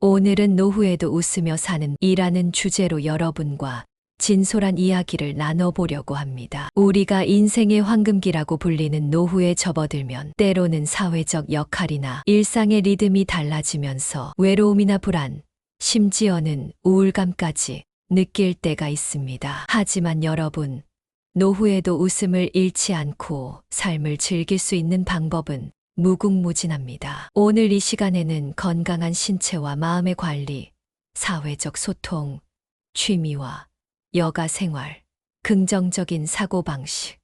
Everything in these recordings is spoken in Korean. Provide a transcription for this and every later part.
오늘은 노후에도 웃으며 사는 이라는 주제로 여러분과 진솔한 이야기를 나눠보려고 합니다. 우리가 인생의 황금기라고 불리는 노후에 접어들면 때로는 사회적 역할이나 일상의 리듬이 달라지면서 외로움이나 불안, 심지어는 우울감까지 느낄 때가 있습니다. 하지만 여러분, 노후에도 웃음을 잃지 않고 삶을 즐길 수 있는 방법은 무궁무진합니다. 오늘 이 시간에는 건강한 신체와 마음의 관리, 사회적 소통, 취미와 여가 생활, 긍정적인 사고방식,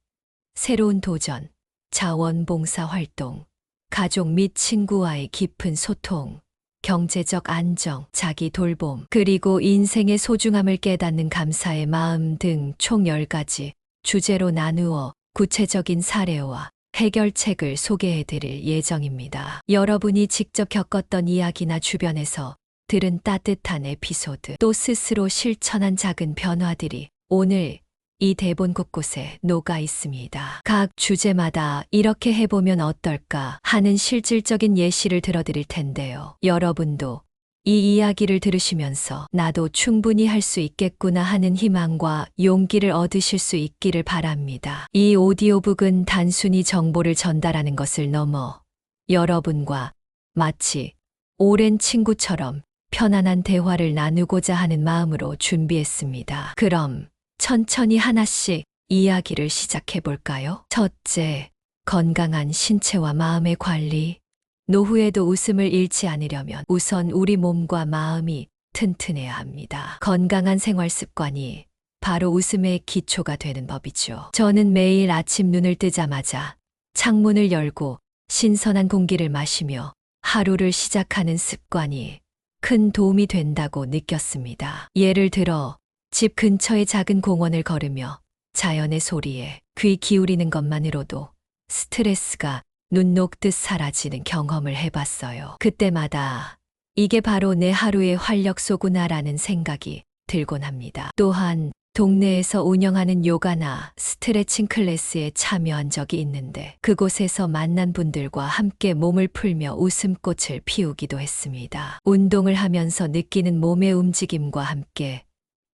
새로운 도전, 자원봉사 활동, 가족 및 친구와의 깊은 소통, 경제적 안정, 자기 돌봄, 그리고 인생의 소중함을 깨닫는 감사의 마음 등 총 10가지 주제로 나누어 구체적인 사례와 해결책을 소개해 드릴 예정입니다. 여러분이 직접 겪었던 이야기나 주변에서 들은 따뜻한 에피소드, 또 스스로 실천한 작은 변화들이 오늘 이 대본 곳곳에 녹아 있습니다. 각 주제마다 이렇게 해보면 어떨까 하는 실질적인 예시를 들어드릴 텐데요. 여러분도 이 이야기를 들으시면서 나도 충분히 할 수 있겠구나 하는 희망과 용기를 얻으실 수 있기를 바랍니다. 이 오디오북은 단순히 정보를 전달하는 것을 넘어 여러분과 마치 오랜 친구처럼 편안한 대화를 나누고자 하는 마음으로 준비했습니다. 그럼 천천히 하나씩 이야기를 시작해 볼까요? 첫째, 건강한 신체와 마음의 관리. 노후에도 웃음을 잃지 않으려면 우선 우리 몸과 마음이 튼튼해야 합니다. 건강한 생활 습관이 바로 웃음의 기초가 되는 법이죠. 저는 매일 아침 눈을 뜨자마자 창문을 열고 신선한 공기를 마시며 하루를 시작하는 습관이 큰 도움이 된다고 느꼈습니다. 예를 들어 집 근처의 작은 공원을 걸으며 자연의 소리에 귀 기울이는 것만으로도 스트레스가 눈 녹듯 사라지는 경험을 해봤어요. 그때마다 이게 바로 내 하루의 활력소구나라는 생각이 들곤 합니다. 또한 동네에서 운영하는 요가나 스트레칭 클래스에 참여한 적이 있는데 그곳에서 만난 분들과 함께 몸을 풀며 웃음꽃을 피우기도 했습니다. 운동을 하면서 느끼는 몸의 움직임과 함께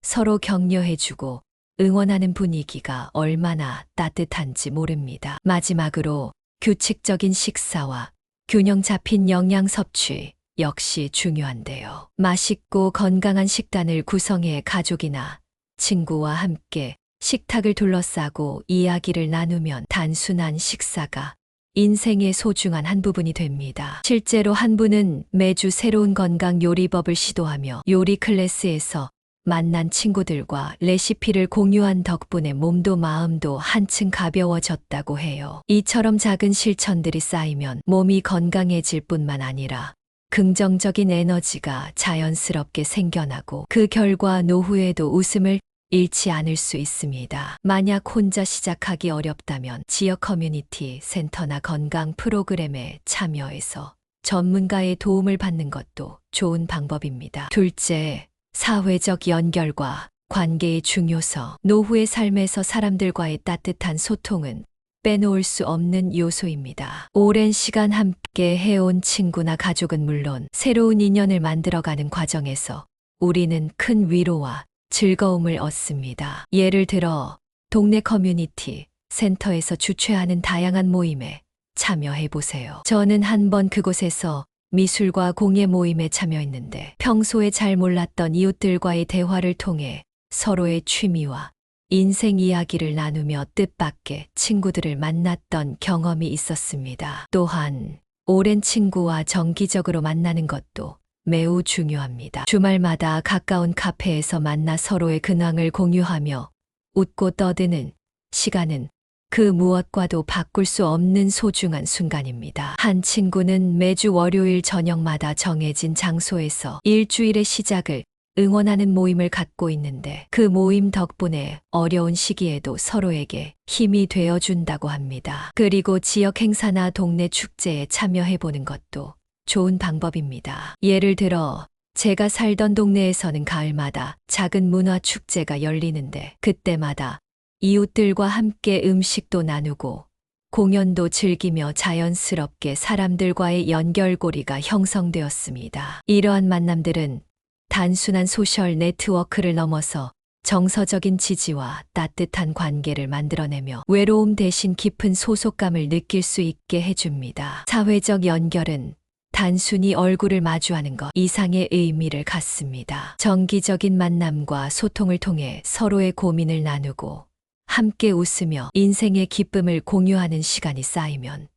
서로 격려해주고 응원하는 분위기가 얼마나 따뜻한지 모릅니다. 마지막으로 규칙적인 식사와 균형 잡힌 영양 섭취 역시 중요한데요. 맛있고 건강한 식단을 구성해 가족이나 친구와 함께 식탁을 둘러싸고 이야기를 나누면 단순한 식사가 인생의 소중한 한 부분이 됩니다. 실제로 한 분은 매주 새로운 건강 요리법을 시도하며 요리 클래스에서 만난 친구들과 레시피를 공유한 덕분에 몸도 마음도 한층 가벼워졌다고 해요. 이처럼 작은 실천들이 쌓이면 몸이 건강해질 뿐만 아니라 긍정적인 에너지가 자연스럽게 생겨나고 그 결과 노후에도 웃음을 잃지 않을 수 있습니다. 만약 혼자 시작하기 어렵다면 지역 커뮤니티 센터나 건강 프로그램에 참여해서 전문가의 도움을 받는 것도 좋은 방법입니다. 둘째, 사회적 연결과 관계의 중요성. 노후의 삶에서 사람들과의 따뜻한 소통은 빼놓을 수 없는 요소입니다. 오랜 시간 함께 해온 친구나 가족은 물론 새로운 인연을 만들어가는 과정에서 우리는 큰 위로와 즐거움을 얻습니다. 예를 들어 동네 커뮤니티 센터에서 주최하는 다양한 모임에 참여해 보세요. 저는 한 번 그곳에서 미술과 공예 모임에 참여했는데 평소에 잘 몰랐던 이웃들과의 대화를 통해 서로의 취미와 인생 이야기를 나누며 뜻밖의 친구들을 만났던 경험이 있었습니다. 또한 오랜 친구와 정기적으로 만나는 것도 매우 중요합니다. 주말마다 가까운 카페에서 만나 서로의 근황을 공유하며 웃고 떠드는 시간은 그 무엇과도 바꿀 수 없는 소중한 순간입니다. 한 친구는 매주 월요일 저녁마다 정해진 장소에서 일주일의 시작을 응원하는 모임을 갖고 있는데 그 모임 덕분에 어려운 시기에도 서로에게 힘이 되어 준다고 합니다. 그리고 지역 행사나 동네 축제에 참여해 보는 것도 좋은 방법입니다. 예를 들어 제가 살던 동네에서는 가을마다 작은 문화 축제가 열리는데 그때마다 이웃들과 함께 음식도 나누고 공연도 즐기며 자연스럽게 사람들과의 연결고리가 형성되었습니다. 이러한 만남들은 단순한 소셜 네트워크를 넘어서 정서적인 지지와 따뜻한 관계를 만들어내며 외로움 대신 깊은 소속감을 느낄 수 있게 해줍니다. 사회적 연결은 단순히 얼굴을 마주하는 것 이상의 의미를 갖습니다. 정기적인 만남과 소통을 통해 서로의 고민을 나누고 함께 웃으며 인생의 기쁨을 공유하는 시간이 쌓이면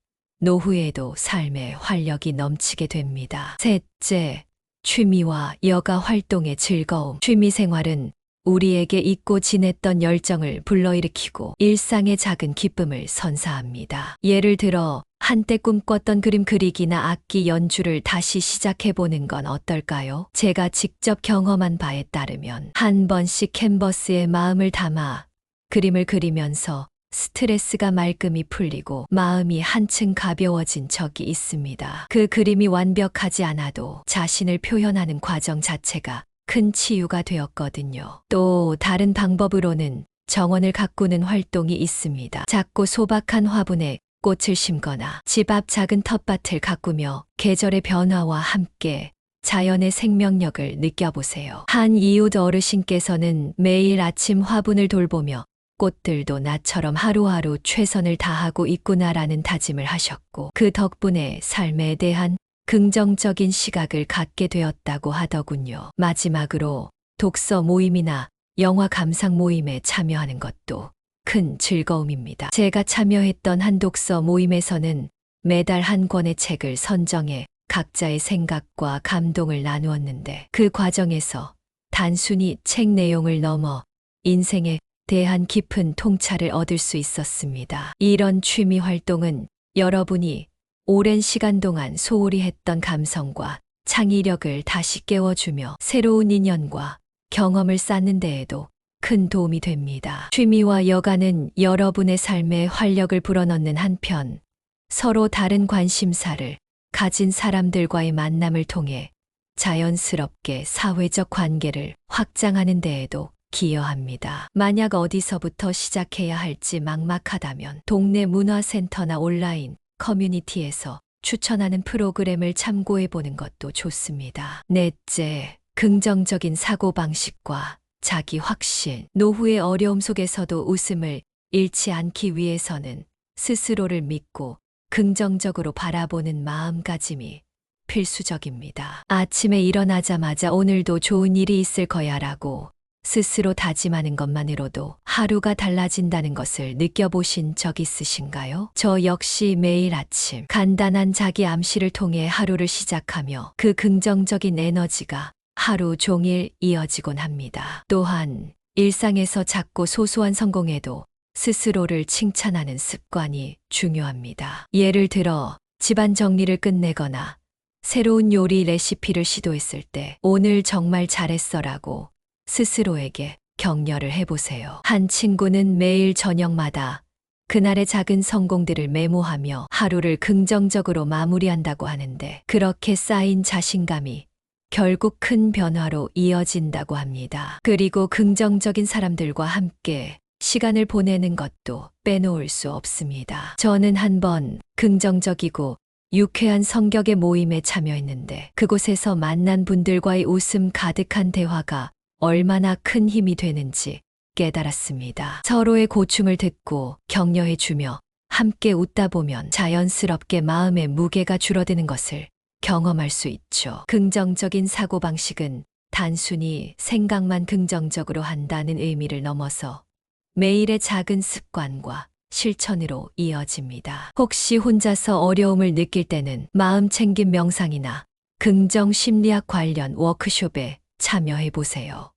노후에도 삶의 활력이 넘치게 됩니다. 셋째, 취미와 여가 활동의 즐거움. 취미 생활은 우리에게 잊고 지냈던 열정을 불러일으키고 일상의 작은 기쁨을 선사합니다. 예를 들어 한때 꿈꿨던 그림 그리기나 악기 연주를 다시 시작해보는 건 어떨까요? 제가 직접 경험한 바에 따르면 한 번씩 캔버스에 마음을 담아 그림을 그리면서 스트레스가 말끔히 풀리고 마음이 한층 가벼워진 적이 있습니다. 그 그림이 완벽하지 않아도 자신을 표현하는 과정 자체가 큰 치유가 되었거든요. 또 다른 방법으로는 정원을 가꾸는 활동이 있습니다. 작고 소박한 화분에 꽃을 심거나 집 앞 작은 텃밭을 가꾸며 계절의 변화와 함께 자연의 생명력을 느껴보세요. 한 이웃 어르신께서는 매일 아침 화분을 돌보며 꽃들도 나처럼 하루하루 최선을 다하고 있구나라는 다짐을 하셨고 그 덕분에 삶에 대한 긍정적인 시각을 갖게 되었다고 하더군요. 마지막으로 독서 모임이나 영화 감상 모임에 참여하는 것도 큰 즐거움입니다. 제가 참여했던 한 독서 모임에서는 매달 한 권의 책을 선정해 각자의 생각과 감동을 나누었는데 그 과정에서 단순히 책 내용을 넘어 인생에 대한 깊은 통찰을 얻을 수 있었습니다. 이런 취미 활동은 여러분이 오랜 시간 동안 소홀히 했던 감성과 창의력을 다시 깨워주며 새로운 인연과 경험을 쌓는 데에도 큰 도움이 됩니다. 취미와 여가는 여러분의 삶에 활력을 불어넣는 한편 서로 다른 관심사를 가진 사람들과의 만남을 통해 자연스럽게 사회적 관계를 확장하는 데에도 기여합니다. 만약 어디서부터 시작해야 할지 막막하다면 동네 문화센터나 온라인 커뮤니티에서 추천하는 프로그램을 참고해 보는 것도 좋습니다. 넷째, 긍정적인 사고방식과 자기 확신. 노후의 어려움 속에서도 웃음을 잃지 않기 위해서는 스스로를 믿고 긍정적으로 바라보는 마음가짐이 필수적입니다. 아침에 일어나자마자 오늘도 좋은 일이 있을 거야 라고 스스로 다짐하는 것만으로도 하루가 달라진다는 것을 느껴보신 적 있으신가요? 저 역시 매일 아침 간단한 자기 암시를 통해 하루를 시작하며 그 긍정적인 에너지가 하루 종일 이어지곤 합니다. 또한 일상에서 작고 소소한 성공에도 스스로를 칭찬하는 습관이 중요합니다. 예를 들어 집안 정리를 끝내거나 새로운 요리 레시피를 시도했을 때 오늘 정말 잘했어라고 스스로에게 격려를 해보세요. 한 친구는 매일 저녁마다 그날의 작은 성공들을 메모하며 하루를 긍정적으로 마무리한다고 하는데 그렇게 쌓인 자신감이 결국 큰 변화로 이어진다고 합니다. 그리고 긍정적인 사람들과 함께 시간을 보내는 것도 빼놓을 수 없습니다. 저는 한 번 긍정적이고 유쾌한 성격의 모임에 참여했는데 그곳에서 만난 분들과의 웃음 가득한 대화가 얼마나 큰 힘이 되는지 깨달았습니다. 서로의 고충을 듣고 격려해 주며 함께 웃다 보면 자연스럽게 마음의 무게가 줄어드는 것을 경험할 수 있죠. 긍정적인 사고방식은 단순히 생각만 긍정적으로 한다는 의미를 넘어서 매일의 작은 습관과 실천으로 이어집니다. 혹시 혼자서 어려움을 느낄 때는 마음 챙김 명상이나 긍정 심리학 관련 워크숍에 참여해 보세요.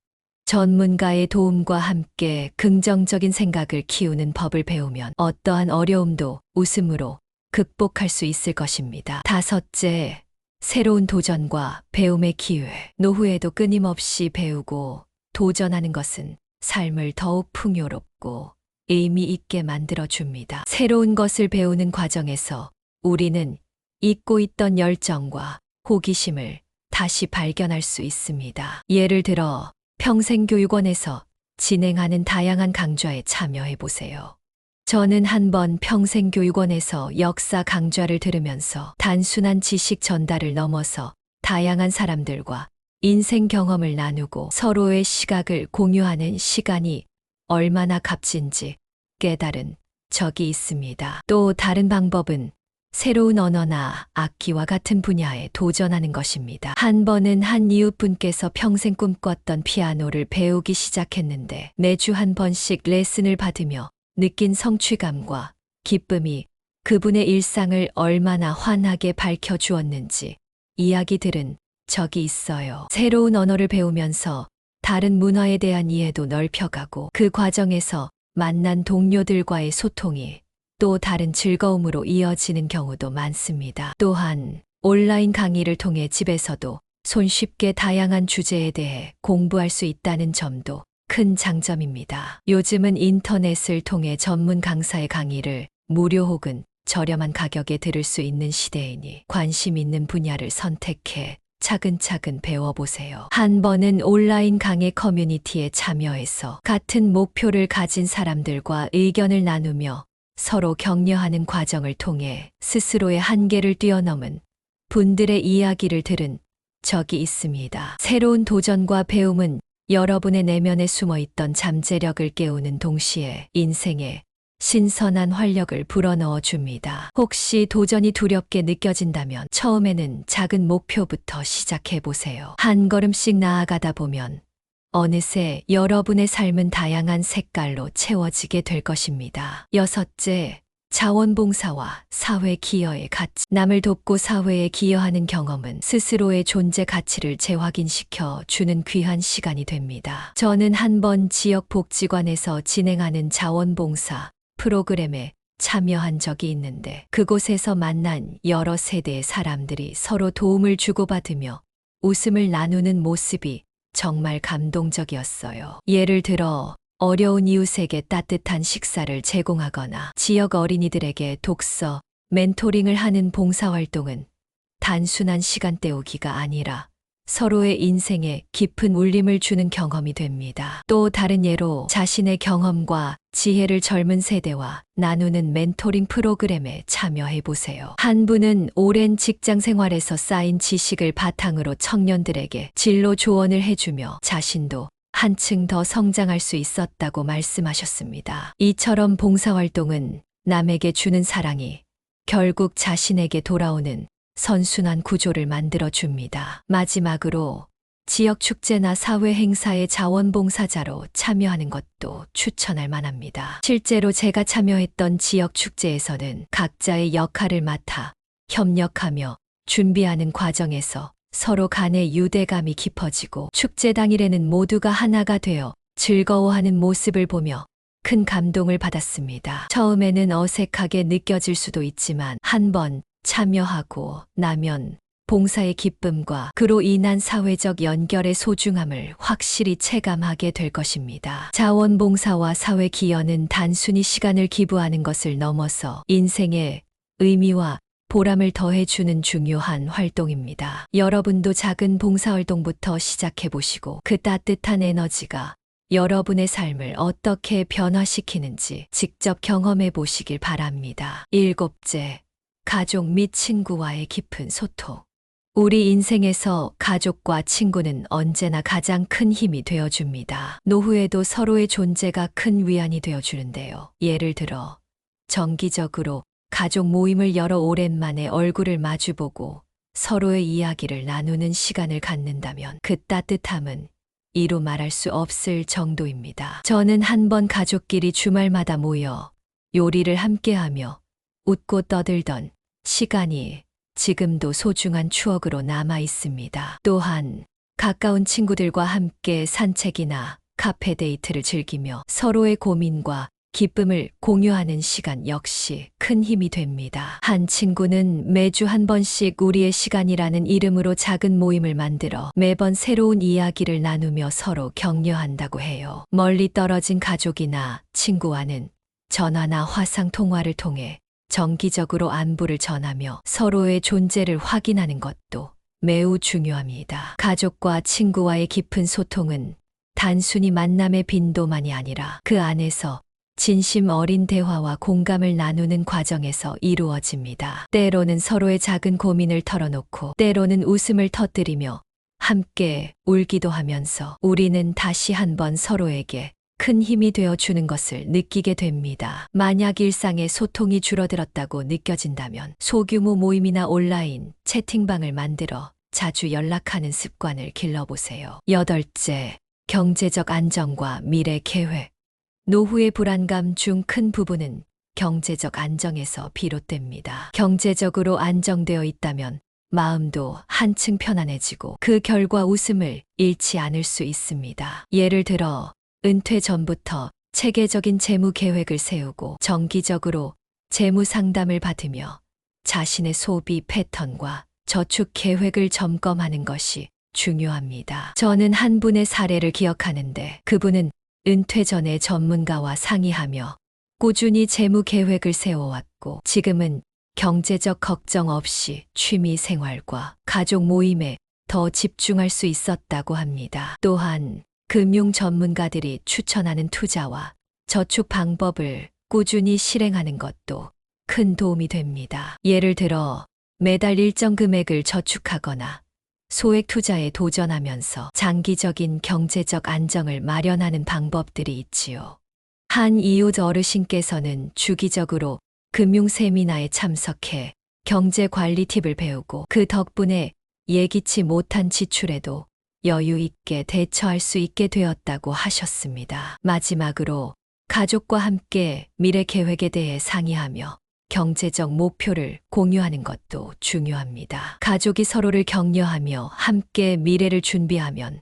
전문가의 도움과 함께 긍정적인 생각을 키우는 법을 배우면 어떠한 어려움도 웃음으로 극복할 수 있을 것입니다. 다섯째, 새로운 도전과 배움의 기회. 노후에도 끊임없이 배우고 도전하는 것은 삶을 더욱 풍요롭고 의미 있게 만들어줍니다. 새로운 것을 배우는 과정에서 우리는 잊고 있던 열정과 호기심을 다시 발견할 수 있습니다. 예를 들어 평생교육원에서 진행하는 다양한 강좌에 참여해 보세요. 저는 한 번 평생교육원에서 역사 강좌를 들으면서 단순한 지식 전달을 넘어서 다양한 사람들과 인생 경험을 나누고 서로의 시각을 공유하는 시간이 얼마나 값진지 깨달은 적이 있습니다. 또 다른 방법은 새로운 언어나 악기와 같은 분야에 도전하는 것입니다. 한 번은 한 이웃분께서 평생 꿈꿨던 피아노를 배우기 시작했는데 매주 한 번씩 레슨을 받으며 느낀 성취감과 기쁨이 그분의 일상을 얼마나 환하게 밝혀주었는지 이야기 들은 적이 있어요. 새로운 언어를 배우면서 다른 문화에 대한 이해도 넓혀가고 그 과정에서 만난 동료들과의 소통이 또 다른 즐거움으로 이어지는 경우도 많습니다. 또한 온라인 강의를 통해 집에서도 손쉽게 다양한 주제에 대해 공부할 수 있다는 점도 큰 장점입니다. 요즘은 인터넷을 통해 전문 강사의 강의를 무료 혹은 저렴한 가격에 들을 수 있는 시대이니 관심 있는 분야를 선택해 차근차근 배워보세요. 한 번은 온라인 강의 커뮤니티에 참여해서 같은 목표를 가진 사람들과 의견을 나누며 서로 격려하는 과정을 통해 스스로의 한계를 뛰어넘은 분들의 이야기를 들은 적이 있습니다. 새로운 도전과 배움은 여러분의 내면에 숨어 있던 잠재력을 깨우는 동시에 인생에 신선한 활력을 불어넣어 줍니다. 혹시 도전이 두렵게 느껴진다면 처음에는 작은 목표부터 시작해 보세요. 한 걸음씩 나아가다 보면 어느새 여러분의 삶은 다양한 색깔로 채워지게 될 것입니다. 여섯째, 자원봉사와 사회 기여의 가치. 남을 돕고 사회에 기여하는 경험은 스스로의 존재 가치를 재확인시켜 주는 귀한 시간이 됩니다. 저는 한 번 지역복지관에서 진행하는 자원봉사 프로그램에 참여한 적이 있는데 그곳에서 만난 여러 세대의 사람들이 서로 도움을 주고받으며 웃음을 나누는 모습이 정말 감동적이었어요. 예를 들어 어려운 이웃에게 따뜻한 식사를 제공하거나 지역 어린이들에게 독서, 멘토링을 하는 봉사활동은 단순한 시간 때우기가 아니라 서로의 인생에 깊은 울림을 주는 경험이 됩니다. 또 다른 예로 자신의 경험과 지혜를 젊은 세대와 나누는 멘토링 프로그램에 참여해 보세요. 한 분은 오랜 직장 생활에서 쌓인 지식을 바탕으로 청년들에게 진로 조언을 해주며 자신도 한층 더 성장할 수 있었다고 말씀하셨습니다. 이처럼 봉사활동은 남에게 주는 사랑이 결국 자신에게 돌아오는 선순환 구조를 만들어 줍니다. 마지막으로 지역 축제나 사회 행사의 자원봉사자로 참여하는 것도 추천할 만합니다. 실제로 제가 참여했던 지역 축제에서는 각자의 역할을 맡아 협력하며 준비하는 과정에서 서로 간의 유대감이 깊어지고 축제 당일에는 모두가 하나가 되어 즐거워하는 모습을 보며 큰 감동을 받았습니다. 처음에는 어색하게 느껴질 수도 있지만 한번 참여하고 나면 봉사의 기쁨과 그로 인한 사회적 연결의 소중함을 확실히 체감하게 될 것입니다. 자원봉사와 사회 기여는 단순히 시간을 기부하는 것을 넘어서 인생의 의미와 보람을 더해주는 중요한 활동입니다. 여러분도 작은 봉사활동부터 시작해보시고 그 따뜻한 에너지가 여러분의 삶을 어떻게 변화시키는지 직접 경험해 보시길 바랍니다. 일곱째, 가족 및 친구와의 깊은 소통. 우리 인생에서 가족과 친구는 언제나 가장 큰 힘이 되어줍니다. 노후에도 서로의 존재가 큰 위안이 되어주는데요. 예를 들어, 정기적으로 가족 모임을 열어 오랜만에 얼굴을 마주보고 서로의 이야기를 나누는 시간을 갖는다면 그 따뜻함은 이루 말할 수 없을 정도입니다. 저는 한 번 가족끼리 주말마다 모여 요리를 함께하며 웃고 떠들던 시간이 지금도 소중한 추억으로 남아 있습니다. 또한 가까운 친구들과 함께 산책이나 카페 데이트를 즐기며 서로의 고민과 기쁨을 공유하는 시간 역시 큰 힘이 됩니다. 한 친구는 매주 한 번씩 우리의 시간이라는 이름으로 작은 모임을 만들어 매번 새로운 이야기를 나누며 서로 격려한다고 해요. 멀리 떨어진 가족이나 친구와는 전화나 화상 통화를 통해 정기적으로 안부를 전하며 서로의 존재를 확인하는 것도 매우 중요합니다. 가족과 친구와의 깊은 소통은 단순히 만남의 빈도만이 아니라 그 안에서 진심 어린 대화와 공감을 나누는 과정에서 이루어집니다. 때로는 서로의 작은 고민을 털어놓고 때로는 웃음을 터뜨리며 함께 울기도 하면서 우리는 다시 한번 서로에게 큰 힘이 되어 주는 것을 느끼게 됩니다. 만약 일상의 소통이 줄어들었다고 느껴진다면 소규모 모임이나 온라인 채팅방을 만들어 자주 연락하는 습관을 길러보세요. 여덟째, 경제적 안정과 미래 계획. 노후의 불안감 중 큰 부분은 경제적 안정에서 비롯됩니다. 경제적으로 안정되어 있다면 마음도 한층 편안해지고 그 결과 웃음을 잃지 않을 수 있습니다. 예를 들어 은퇴 전부터 체계적인 재무 계획을 세우고 정기적으로 재무 상담을 받으며 자신의 소비 패턴과 저축 계획을 점검하는 것이 중요합니다. 저는 한 분의 사례를 기억하는데 그분은 은퇴 전에 전문가와 상의하며 꾸준히 재무 계획을 세워왔고 지금은 경제적 걱정 없이 취미 생활과 가족 모임에 더 집중할 수 있었다고 합니다. 또한 금융 전문가들이 추천하는 투자와 저축 방법을 꾸준히 실행하는 것도 큰 도움이 됩니다. 예를 들어 매달 일정 금액을 저축하거나 소액 투자에 도전하면서 장기적인 경제적 안정을 마련하는 방법들이 있지요. 한 이웃 어르신께서는 주기적으로 금융 세미나에 참석해 경제 관리 팁을 배우고 그 덕분에 예기치 못한 지출에도 여유 있게 대처할 수 있게 되었다고 하셨습니다. 마지막으로 가족과 함께 미래 계획에 대해 상의하며 경제적 목표를 공유하는 것도 중요합니다. 가족이 서로를 격려하며 함께 미래를 준비하면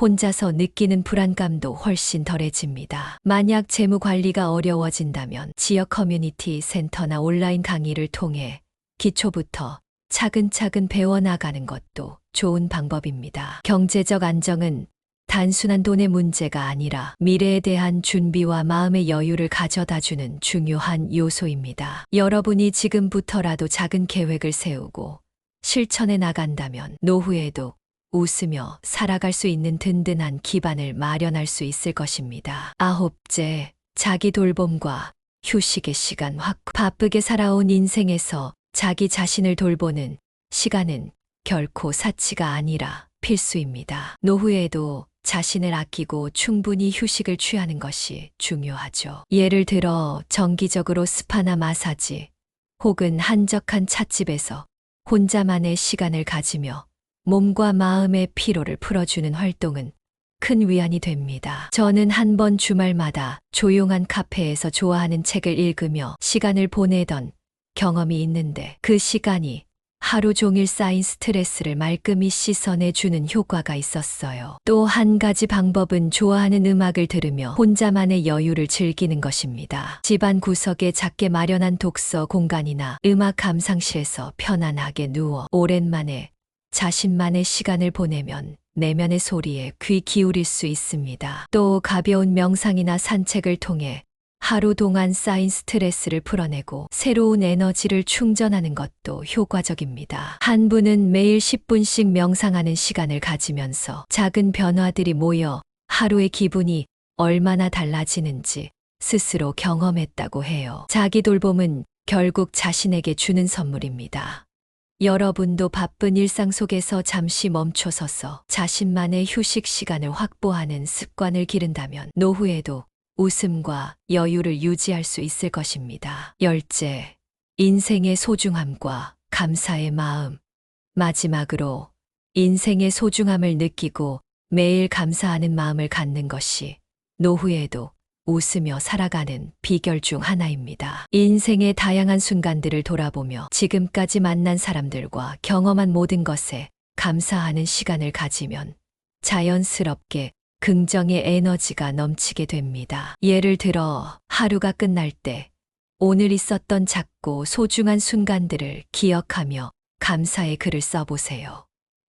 혼자서 느끼는 불안감도 훨씬 덜해집니다. 만약 재무 관리가 어려워진다면 지역 커뮤니티 센터나 온라인 강의를 통해 기초부터 차근차근 배워나가는 것도 좋은 방법입니다. 경제적 안정은 단순한 돈의 문제가 아니라 미래에 대한 준비와 마음의 여유를 가져다 주는 중요한 요소입니다. 여러분이 지금부터라도 작은 계획을 세우고 실천해 나간다면 노후에도 웃으며 살아갈 수 있는 든든한 기반을 마련할 수 있을 것입니다. 아홉째, 자기 돌봄과 휴식의 시간 확 바쁘게 살아온 인생에서 자기 자신을 돌보는 시간은 결코 사치가 아니라 필수입니다. 노후에도 자신을 아끼고 충분히 휴식을 취하는 것이 중요하죠. 예를 들어 정기적으로 스파나 마사지 혹은 한적한 찻집에서 혼자만의 시간을 가지며 몸과 마음의 피로를 풀어주는 활동은 큰 위안이 됩니다. 저는 한 번 주말마다 조용한 카페에서 좋아하는 책을 읽으며 시간을 보내던 경험이 있는데 그 시간이 하루 종일 쌓인 스트레스를 말끔히 씻어내 주는 효과가 있었어요. 또 한 가지 방법은 좋아하는 음악을 들으며 혼자만의 여유를 즐기는 것입니다. 집안 구석에 작게 마련한 독서 공간이나 음악 감상실에서 편안하게 누워 오랜만에 자신만의 시간을 보내면 내면의 소리에 귀 기울일 수 있습니다. 또 가벼운 명상이나 산책을 통해 하루 동안 쌓인 스트레스를 풀어내고 새로운 에너지를 충전하는 것도 효과적입니다. 한 분은 매일 10분씩 명상하는 시간을 가지면서 작은 변화들이 모여 하루의 기분이 얼마나 달라지는지 스스로 경험했다고 해요. 자기 돌봄은 결국 자신에게 주는 선물입니다. 여러분도 바쁜 일상 속에서 잠시 멈춰서서 자신만의 휴식 시간을 확보하는 습관을 기른다면 노후에도 웃음과 여유를 유지할 수 있을 것입니다. 열째, 인생의 소중함과 감사의 마음. 마지막으로 인생의 소중함을 느끼고 매일 감사하는 마음을 갖는 것이 노후에도 웃으며 살아가는 비결 중 하나입니다. 인생의 다양한 순간들을 돌아보며 지금까지 만난 사람들과 경험한 모든 것에 감사하는 시간을 가지면 자연스럽게 긍정의 에너지가 넘치게 됩니다. 예를 들어 하루가 끝날 때 오늘 있었던 작고 소중한 순간들을 기억하며 감사의 글을 써보세요.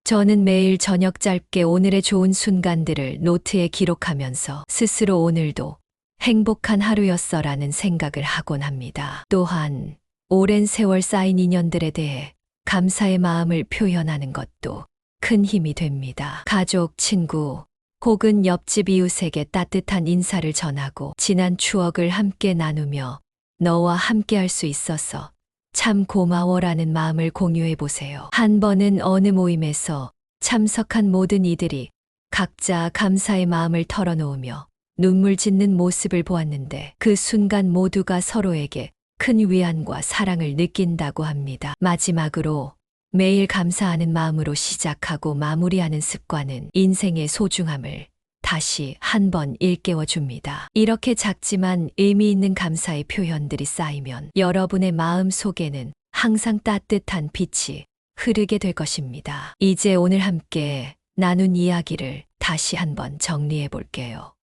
저는 매일 저녁 짧게 오늘의 좋은 순간들을 노트에 기록하면서 스스로 오늘도 행복한 하루였어라는 생각을 하곤 합니다. 또한 오랜 세월 쌓인 인연들에 대해 감사의 마음을 표현하는 것도 큰 힘이 됩니다. 가족, 친구 혹은 옆집 이웃에게 따뜻한 인사를 전하고 지난 추억을 함께 나누며 너와 함께 할 수 있어서 참 고마워라는 마음을 공유해 보세요. 한 번은 어느 모임에서 참석한 모든 이들이 각자 감사의 마음을 털어놓으며 눈물 짓는 모습을 보았는데 그 순간 모두가 서로에게 큰 위안과 사랑을 느낀다고 합니다. 마지막으로 매일 감사하는 마음으로 시작하고 마무리하는 습관은 인생의 소중함을 다시 한 번 일깨워 줍니다. 이렇게 작지만 의미 있는 감사의 표현들이 쌓이면 여러분의 마음 속에는 항상 따뜻한 빛이 흐르게 될 것입니다. 이제 오늘 함께 나눈 이야기를 다시 한번 정리해 볼게요.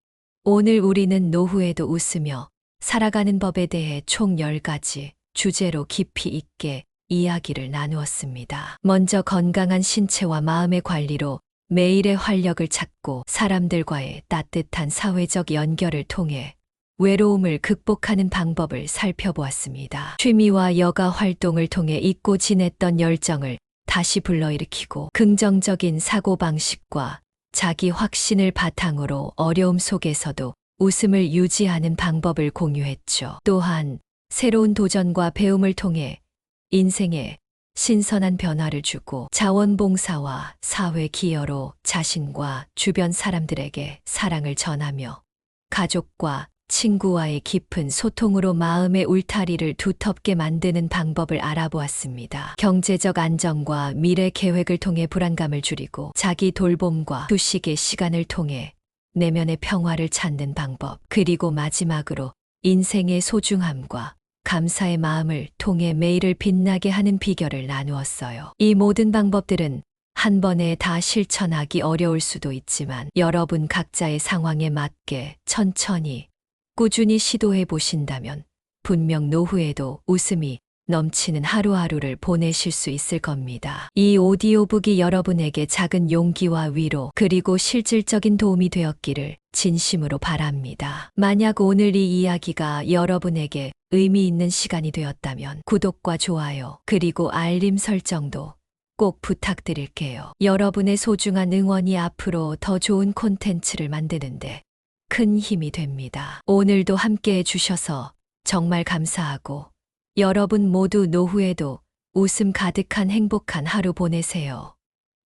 오늘 우리는 노후에도 웃으며 살아가는 법에 대해 총 10가지 주제로 깊이 있게 이야기를 나누었습니다. 먼저 건강한 신체와 마음의 관리로 매일의 활력을 찾고 사람들과의 따뜻한 사회적 연결을 통해 외로움을 극복하는 방법을 살펴보았습니다. 취미와 여가 활동을 통해 잊고 지냈던 열정을 다시 불러일으키고 긍정적인 사고방식과 자기 확신을 바탕으로 어려움 속에서도 웃음을 유지하는 방법을 공유했죠. 또한 새로운 도전과 배움을 통해 인생에 신선한 변화를 주고 자원봉사와 사회 기여로 자신과 주변 사람들에게 사랑을 전하며 가족과 친구와의 깊은 소통으로 마음의 울타리를 두텁게 만드는 방법을 알아보았습니다. 경제적 안정과 미래 계획을 통해 불안감을 줄이고 자기 돌봄과 휴식의 시간을 통해 내면의 평화를 찾는 방법, 그리고 마지막으로 인생의 소중함과 감사의 마음을 통해 매일을 빛나게 하는 비결을 나누었어요. 이 모든 방법들은 한 번에 다 실천하기 어려울 수도 있지만 여러분 각자의 상황에 맞게 천천히 꾸준히 시도해 보신다면 분명 노후에도 웃음이 넘치는 하루하루를 보내실 수 있을 겁니다. 이 오디오북이 여러분에게 작은 용기와 위로 그리고 실질적인 도움이 되었기를 진심으로 바랍니다. 만약 오늘 이 이야기가 여러분에게 의미 있는 시간이 되었다면 구독과 좋아요 그리고 알림 설정도 꼭 부탁드릴게요. 여러분의 소중한 응원이 앞으로 더 좋은 콘텐츠를 만드는데 큰 힘이 됩니다. 오늘도 함께 해주셔서 정말 감사하고 여러분 모두 노후에도 웃음 가득한 행복한 하루 보내세요.